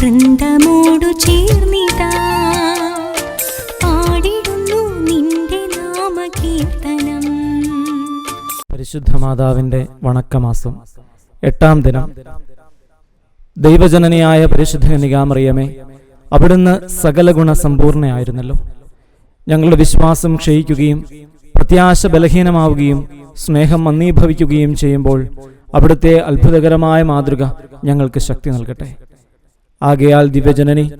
ഗന്ധമോടു ചേർന്നിതാ പാടിടുന്നു നിന്റെ നാമകീർത്തനം. പരിശുദ്ധ മാതാവിന്റെ വണക്കമാസം. എട്ടാം ദിനം. ദൈവജനനിയായ പരിശുദ്ധ നികാമറിയമേ അവിടുന്ന് സകല ഗുണസമ്പൂർണയായിരുന്നല്ലോ ഞങ്ങളുടെ വിശ്വാസം ക്ഷയിക്കുകയും പ്രത്യാശ ബലഹീനമാവുകയും സ്നേഹം മന്ദീഭവിക്കുകയും ചെയ്യുമ്പോൾ അവിടുത്തെ അത്ഭുതകരമായ മാതൃക ഞങ്ങൾക്ക് ശക്തി നൽകട്ടെ. ആകയാൽ ദിവ്യജനനി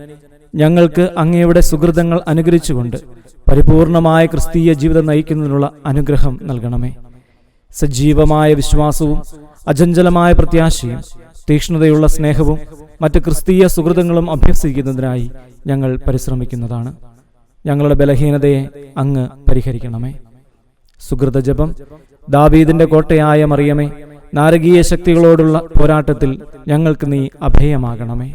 ഞങ്ങൾക്ക് അങ്ങയുടെ സുഹൃതങ്ങൾ അനുഗ്രഹിച്ചുകൊണ്ട് പരിപൂർണമായ ക്രിസ്തീയ ജീവിതം നയിക്കുന്നതിനുള്ള അനുഗ്രഹം നൽകണമേ. സജീവമായ വിശ്വാസവും അജഞ്ചലമായ പ്രത്യാശയും തീക്ഷ്ണതയുള്ള സ്നേഹവും മറ്റ് ക്രിസ്തീയ സുഹൃതങ്ങളും അഭ്യസിക്കുന്നതിനായി ഞങ്ങൾ പരിശ്രമിക്കുന്നതാണ്. ഞങ്ങളുടെ ബലഹീനതയെ അങ്ങ് പരിഹരിക്കണമേ. സുഹൃത ജപം ദാവീദിന്റെ കോട്ടയായ മറിയമേ നാരകീയ ശക്തികളോടുള്ള പോരാട്ടത്തിൽ ഞങ്ങൾക്ക് നീ അഭയമാകണമേ.